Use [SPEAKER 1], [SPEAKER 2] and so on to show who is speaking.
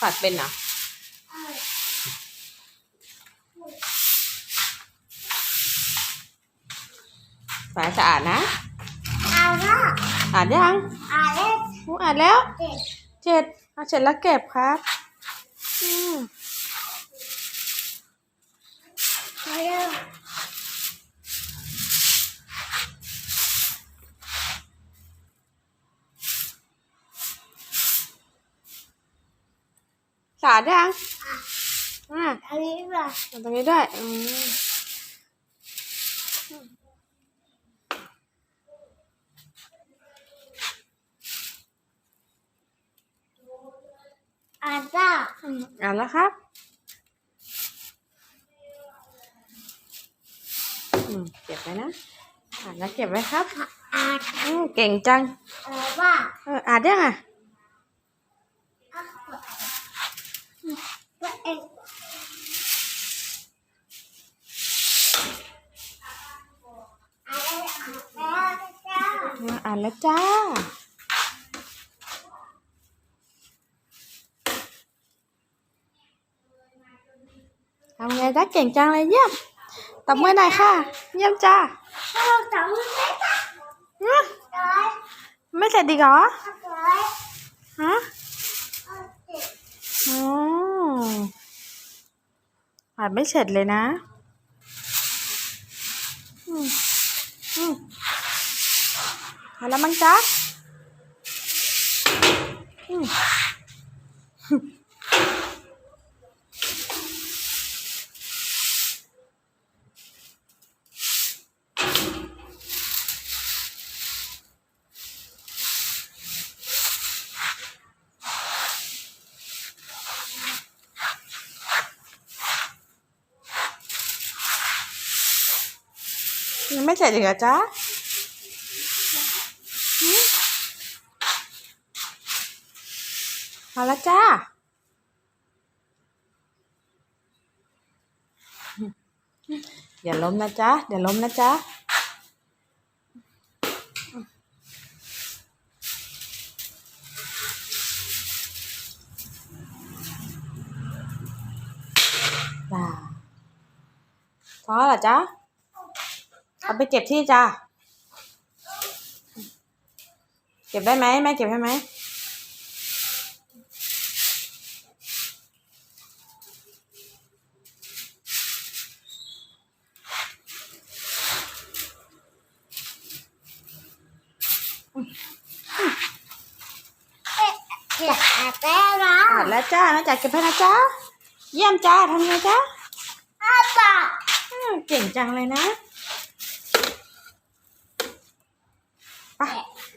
[SPEAKER 1] ปัดเป็นเหรอฝาสะอาดนะ
[SPEAKER 2] เอาละ
[SPEAKER 1] อ่านยัง
[SPEAKER 2] อ่านเลข
[SPEAKER 1] หนูอ่านแล้ว
[SPEAKER 2] เจ็ด
[SPEAKER 1] เจ็ดเอาเสร็จแล้วเก็บครับ อืม
[SPEAKER 2] มาเร็ว
[SPEAKER 1] สะอาดยังอ่า
[SPEAKER 2] อันนี้แบบ
[SPEAKER 1] เอาตรงนี้ด้วยอืม
[SPEAKER 2] อ่านละ
[SPEAKER 1] อ่านแล้วครับอืมเก็บไว้นะ อ่านแล้วเก็บไว้ครับ
[SPEAKER 2] อ่าน
[SPEAKER 1] อืมเก่งจัง
[SPEAKER 2] เออว่า
[SPEAKER 1] เอออ่านยังอะ
[SPEAKER 2] ตัวเองอ่านแล้วอ่านแล้วจ้า
[SPEAKER 1] อ่านแล้วจ้า ทำไงจ้าเก่งจังเลยเยี่ยมตบมือหน่อยค่ะ เยี่ยมจ้า
[SPEAKER 2] เราสองคนไม่จ้า
[SPEAKER 1] ฮะ
[SPEAKER 2] ร้อย
[SPEAKER 1] ไม่เสร็จดีกเหรอ
[SPEAKER 2] ร้อย
[SPEAKER 1] ฮะ
[SPEAKER 2] เอาเจ็ด
[SPEAKER 1] อ๋ออ่านไม่เสร็จเลยนะ อืมอืม เอาแล้วมั้งจ๊ะอืมยังไม่เสร็จอีกเหรอจ๊ะหืม เอาละจ้า อย่าล้มนะจ๊ะเดี๋ยวล้มนะจ๊ะจ้าพอเหรอจ๊ะเอาไปเก็บที่จ้า เก็บได้ไหมแม่เก็บให้ไหม
[SPEAKER 2] เจ็ดอ่านแล้วนะ
[SPEAKER 1] อ่านแล้วจ้าแม่จ๋าเก็บให้นะจ๊ะเยี่ยมจ้าทำไงจ๊ะ
[SPEAKER 2] อ่านปาก
[SPEAKER 1] อืมเก่งจังเลยนะ